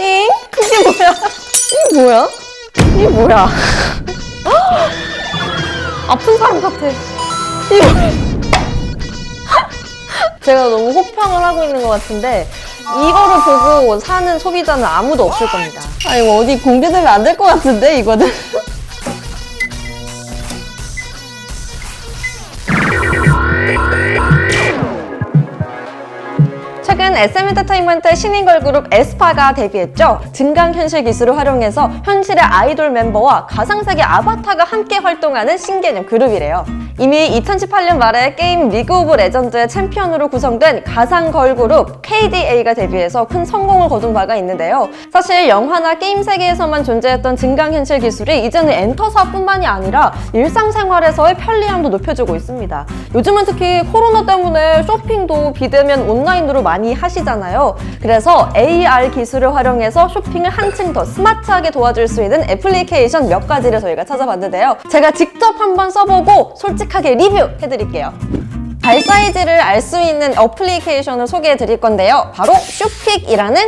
잉? 이게 뭐야? 이게 뭐야? 이게 뭐야? 아픈 사람 같아. 뭐야? 제가 너무 혹평을 하고 있는 것 같은데 이거를 보고 사는 소비자는 아무도 없을 겁니다. 아 이거 어디 공개되면 안 될 것 같은데 이거는. 최근 SM 엔터테인먼트 신인 걸그룹 에스파가 데뷔했죠. 증강 현실 기술을 활용해서 현실의 아이돌 멤버와 가상세계 아바타가 함께 활동하는 신개념 그룹이래요. 이미 2018년 말에 게임 리그 오브 레전드의 챔피언으로 구성된 가상 걸그룹 KDA가 데뷔해서 큰 성공을 거둔 바가 있는데요. 사실 영화나 게임 세계에서만 존재했던 증강현실 기술이 이제는 엔터사뿐만이 아니라 일상생활에서의 편리함도 높여주고 있습니다. 요즘은 특히 코로나 때문에 쇼핑도 비대면 온라인으로 많이 하시잖아요. 그래서 AR 기술을 활용해서 쇼핑을 한층 더 스마트하게 도와줄 수 있는 애플리케이션 몇 가지를 저희가 찾아봤는데요. 제가 직접 한번 써보고 솔직 하게 리뷰해드릴게요. 발 사이즈를 알 수 있는 어플리케이션을 소개해 드릴 건데요. 바로 쇼픽이라는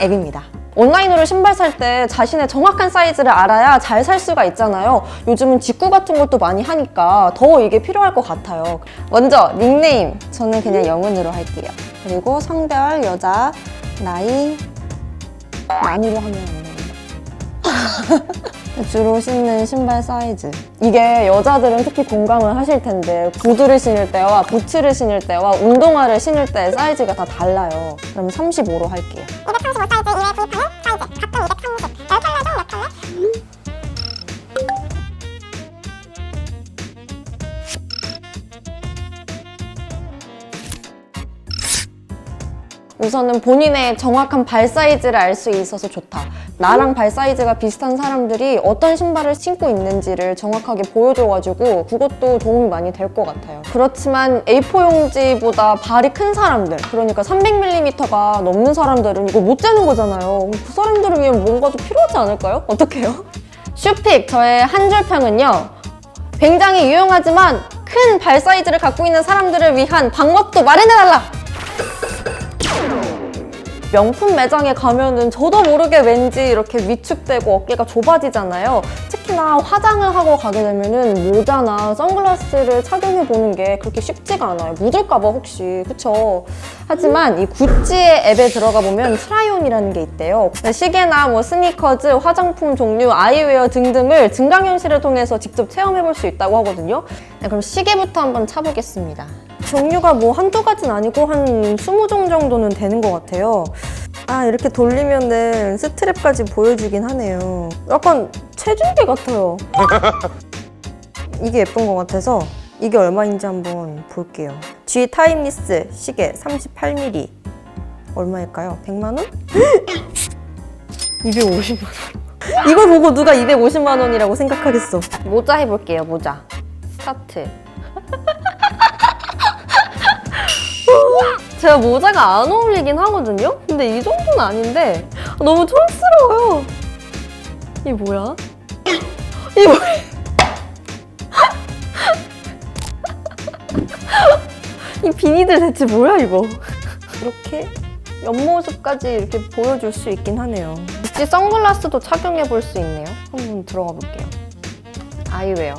앱입니다. 온라인으로 신발 살 때 자신의 정확한 사이즈를 알아야 잘 살 수가 있잖아요. 요즘은 직구 같은 것도 많이 하니까 더 이게 필요할 것 같아요. 먼저 닉네임 저는 그냥 영문으로 할게요. 그리고 성별 여자 나이 만으로 하면 안 되는데. 주로 신는 신발 사이즈. 이게 여자들은 특히 공감을 하실 텐데 구두를 신을 때와 부츠를 신을 때와 운동화를 신을 때 사이즈가 다 달라요. 그럼 35로 할게요. 235 사이즈 이외에 구입하는 사이즈 가끔 230 10컬러죠 몇 컬러? 우선은 본인의 정확한 발 사이즈를 알 수 있어서 좋다. 나랑 발 사이즈가 비슷한 사람들이 어떤 신발을 신고 있는지를 정확하게 보여줘가지고 그것도 도움이 많이 될 것 같아요. 그렇지만 A4 용지보다 발이 큰 사람들, 그러니까 300mm가 넘는 사람들은 이거 못 재는 거잖아요. 그 사람들을 위해 뭔가 좀 필요하지 않을까요? 어떡해요? 슈픽 저의 한 줄 평은요. 굉장히 유용하지만 큰 발 사이즈를 갖고 있는 사람들을 위한 방법도 마련해달라! 명품 매장에 가면은 저도 모르게 왠지 이렇게 위축되고 어깨가 좁아지잖아요. 특히나 화장을 하고 가게 되면은 모자나 선글라스를 착용해 보는 게 그렇게 쉽지가 않아요. 묻을까봐 혹시 그쵸? 하지만 이 구찌의 앱에 들어가 보면 트라이온이라는 게 있대요. 시계나 뭐 스니커즈, 화장품 종류, 아이웨어 등등을 증강현실을 통해서 직접 체험해 볼 수 있다고 하거든요. 네, 그럼 시계부터 한번 차보겠습니다. 종류가 뭐 한두 가지는 아니고 한 20종 정도는 되는 것 같아요. 아, 이렇게 돌리면은 스트랩까지 보여주긴 하네요. 약간 체중계 같아요. 이게 예쁜 것 같아서 이게 얼마인지 한번 볼게요. G 타임리스 시계 38mm. 얼마일까요? 100만 원? 250만 원. 이걸 보고 누가 250만 원이라고 생각하겠어. 모자 해볼게요, 모자. 스타트. 제가 모자가 안 어울리긴 하거든요? 근데 이 정도는 아닌데 너무 촌스러워요. 이게 뭐야? 이게 뭐야? 이 비니들 대체 뭐야 이거? 이렇게 옆모습까지 이렇게 보여줄 수 있긴 하네요. 구찌 선글라스도 착용해 볼 수 있네요. 한번 들어가 볼게요. 아이웨어.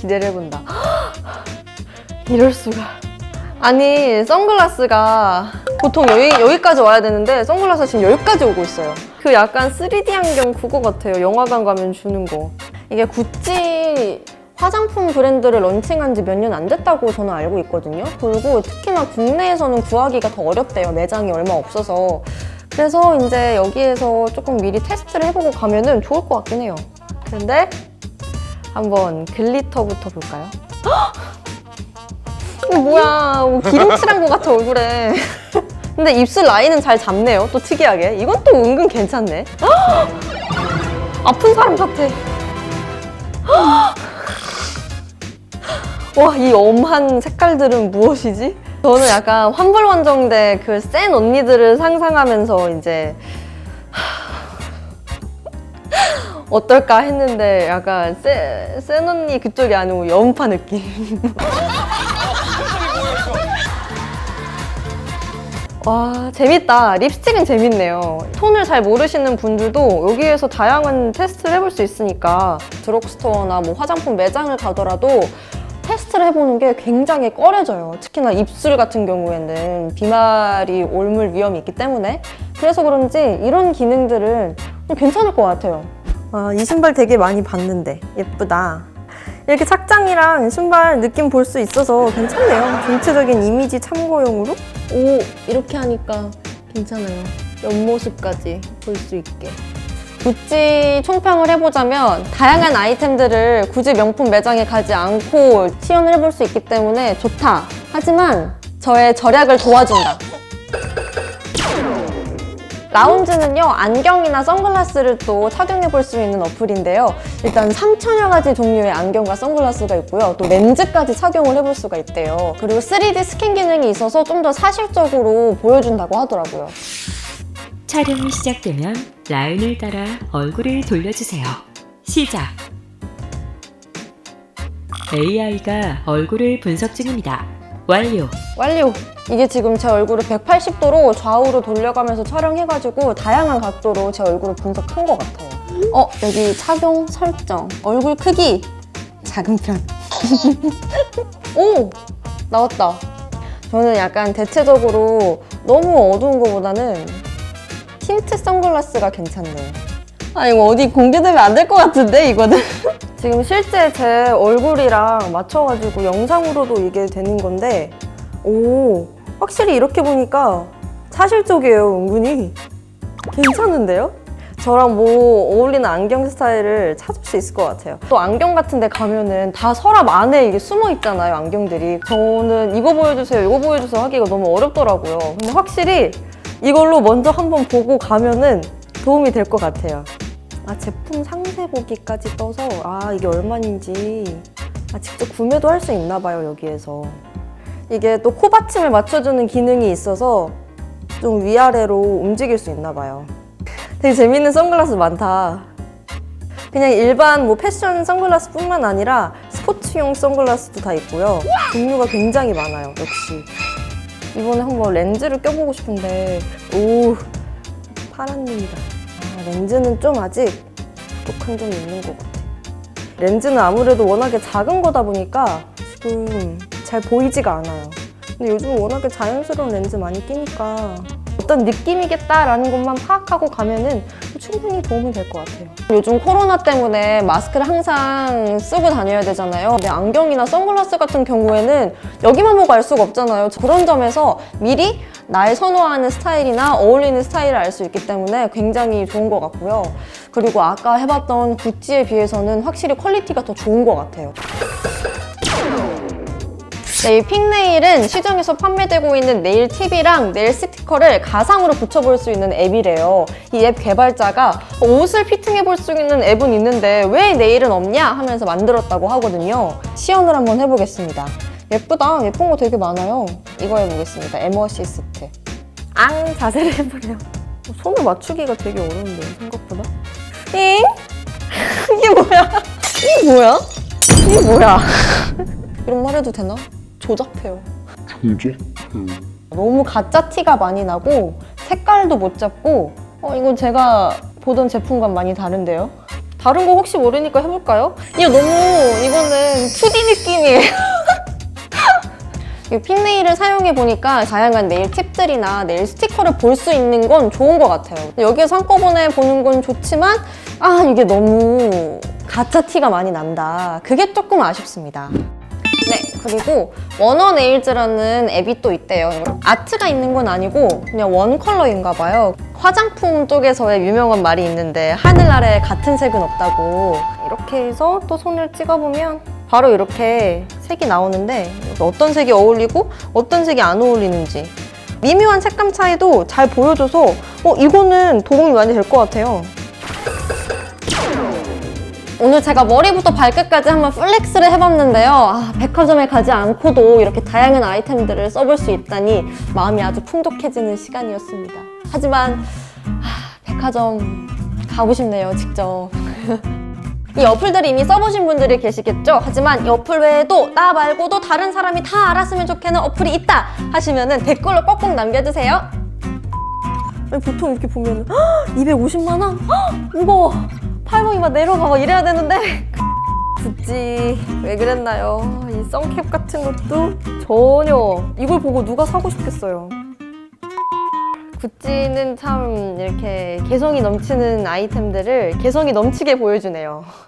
기대를 해본다. 이럴 수가. 아니 선글라스가 보통 여기, 여기까지 와야 되는데 선글라스 지금 여기까지 오고 있어요. 그 약간 3D 안경 그거 같아요. 영화관 가면 주는 거. 이게 구찌 화장품 브랜드를 런칭한 지 몇 년 안 됐다고 저는 알고 있거든요. 그리고 특히나 국내에서는 구하기가 더 어렵대요. 매장이 얼마 없어서. 그래서 이제 여기에서 조금 미리 테스트를 해보고 가면은 좋을 것 같긴 해요. 근데 한번 글리터부터 볼까요? 이거 뭐야. 뭐 기름칠한 것 같아 얼굴에. 근데 입술 라인은 잘 잡네요 또 특이하게. 이건 또 은근 괜찮네. 아픈 사람 같아. 와 이 엄한 색깔들은 무엇이지? 저는 약간 환불원정대 그 센 언니들을 상상하면서 이제 어떨까 했는데 약간 센, 센 언니 그쪽이 아니고 연파 느낌 와 재밌다. 립스틱은 재밌네요. 톤을 잘 모르시는 분들도 여기에서 다양한 테스트를 해볼 수 있으니까. 드럭스토어나 뭐 화장품 매장을 가더라도 테스트를 해보는 게 굉장히 꺼려져요. 특히나 입술 같은 경우에는 비말이 옮을 위험이 있기 때문에. 그래서 그런지 이런 기능들은 괜찮을 것 같아요. 아, 이 신발 되게 많이 봤는데. 예쁘다 이렇게 착장이랑 신발 느낌 볼 수 있어서 괜찮네요. 전체적인 이미지 참고용으로. 오, 이렇게 하니까 괜찮아요. 옆모습까지 볼 수 있게. 구찌 총평을 해보자면 다양한 아이템들을 굳이 명품 매장에 가지 않고 시연을 해볼 수 있기 때문에 좋다. 하지만 저의 절약을 도와준다. 라운지는요 안경이나 선글라스를 또 착용해 볼 수 있는 어플인데요 일단 3천여 가지 종류의 안경과 선글라스가 있고요 또 렌즈까지 착용을 해볼 수가 있대요 그리고 3D 스캔 기능이 있어서 좀 더 사실적으로 보여준다고 하더라고요 촬영이 시작되면 라인을 따라 얼굴을 돌려주세요. 시작. AI가 얼굴을 분석 중입니다. 완료. 완료! 이게 지금 제 얼굴을 180도로 좌우로 돌려가면서 촬영해가지고 다양한 각도로 제 얼굴을 분석한 것 같아요. 어, 여기 착용 설정. 얼굴 크기. 작은 편. 오! 나왔다. 저는 약간 대체적으로 너무 어두운 것보다는 틴트 선글라스가 괜찮네요. 아, 이거 어디 공개되면 안 될 것 같은데, 이거는? 지금 실제 제 얼굴이랑 맞춰가지고 영상으로도 이게 되는 건데, 오, 확실히 이렇게 보니까 사실적이에요, 은근히. 괜찮은데요? 저랑 뭐 어울리는 안경 스타일을 찾을 수 있을 것 같아요. 또 안경 같은 데 가면은 다 서랍 안에 이게 숨어 있잖아요, 안경들이. 저는 이거 보여주세요, 이거 보여주세요 하기가 너무 어렵더라고요. 근데 확실히 이걸로 먼저 한번 보고 가면은 도움이 될 것 같아요. 아, 제품 상세 보기까지 떠서 아, 이게 얼마인지 아, 직접 구매도 할 수 있나 봐요, 여기에서. 이게 또 코받침을 맞춰주는 기능이 있어서 좀 위아래로 움직일 수 있나 봐요. 되게 재밌는 선글라스 많다. 그냥 일반 뭐 패션 선글라스뿐만 아니라 스포츠용 선글라스도 다 있고요. 종류가 굉장히 많아요, 역시. 이번에 한번 렌즈를 껴보고 싶은데, 오, 파란색이다. 아, 렌즈는 좀 아직 부족한 점이 있는 것 같아. 렌즈는 아무래도 워낙에 작은 거다 보니까 지금 잘 보이지가 않아요. 근데 요즘 워낙에 자연스러운 렌즈 많이 끼니까 어떤 느낌이겠다라는 것만 파악하고 가면은 충분히 도움이 될 것 같아요. 요즘 코로나 때문에 마스크를 항상 쓰고 다녀야 되잖아요. 근데 안경이나 선글라스 같은 경우에는 여기만 보고 알 수가 없잖아요. 그런 점에서 미리 나의 선호하는 스타일이나 어울리는 스타일을 알 수 있기 때문에 굉장히 좋은 것 같고요. 그리고 아까 해봤던 구찌에 비해서는 확실히 퀄리티가 더 좋은 것 같아요. 네, 이 픽네일은 시중에서 판매되고 있는 네일 팁이랑 네일 스티커를 가상으로 붙여볼 수 있는 앱이래요. 이 앱 개발자가 옷을 피팅해볼 수 있는 앱은 있는데 왜 네일은 없냐 하면서 만들었다고 하거든요. 시연을 한번 해보겠습니다. 예쁘다. 예쁜 거 되게 많아요. 이거 해보겠습니다. 에머시스트. 앙 자세를 해보래요. 손을 맞추기가 되게 어려운데요, 생각보다. 잉? 이게 뭐야? 이게 뭐야? 이게 뭐야? 이런 말 해도 되나? 조잡해요. 조작? 너무 가짜 티가 많이 나고 색깔도 못 잡고 어 이건 제가 보던 제품과 많이 다른데요? 다른 거 혹시 모르니까 해볼까요? 이거 너무 이거는 2D 느낌이에요. 이 핀네일을 사용해 보니까 다양한 네일 팁들이나 네일 스티커를 볼 수 있는 건 좋은 것 같아요. 여기에서 한꺼번에 보는 건 좋지만 아 이게 너무 가짜 티가 많이 난다. 그게 조금 아쉽습니다. 네, 그리고 원어 네일즈라는 앱이 또 있대요. 아트가 있는 건 아니고 그냥 원 컬러인가 봐요. 화장품 쪽에서의 유명한 말이 있는데 하늘 아래 같은 색은 없다고. 이렇게 해서 또 손을 찍어보면 바로 이렇게 색이 나오는데 어떤 색이 어울리고 어떤 색이 안 어울리는지 미묘한 색감 차이도 잘 보여줘서 어, 이거는 도움이 많이 될 것 같아요. 오늘 제가 머리부터 발끝까지 한번 플렉스를 해봤는데요. 아, 백화점에 가지 않고도 이렇게 다양한 아이템들을 써볼 수 있다니 마음이 아주 풍족해지는 시간이었습니다. 하지만 아, 백화점 가고 싶네요, 직접. 이 어플들 이미 써보신 분들이 계시겠죠? 하지만 이 어플 외에도 나 말고도 다른 사람이 다 알았으면 좋겠는 어플이 있다 하시면 댓글로 꼭꼭 남겨주세요. 보통 이렇게 보면 250만 원? 헉, 무거워. 팔목이 막 내려가 막 이래야 되는데 굳이 왜 그랬나요? 이 선캡 같은 것도 전혀 이걸 보고 누가 사고 싶겠어요. 구찌는 참 이렇게 개성이 넘치는 아이템들을 개성이 넘치게 보여주네요.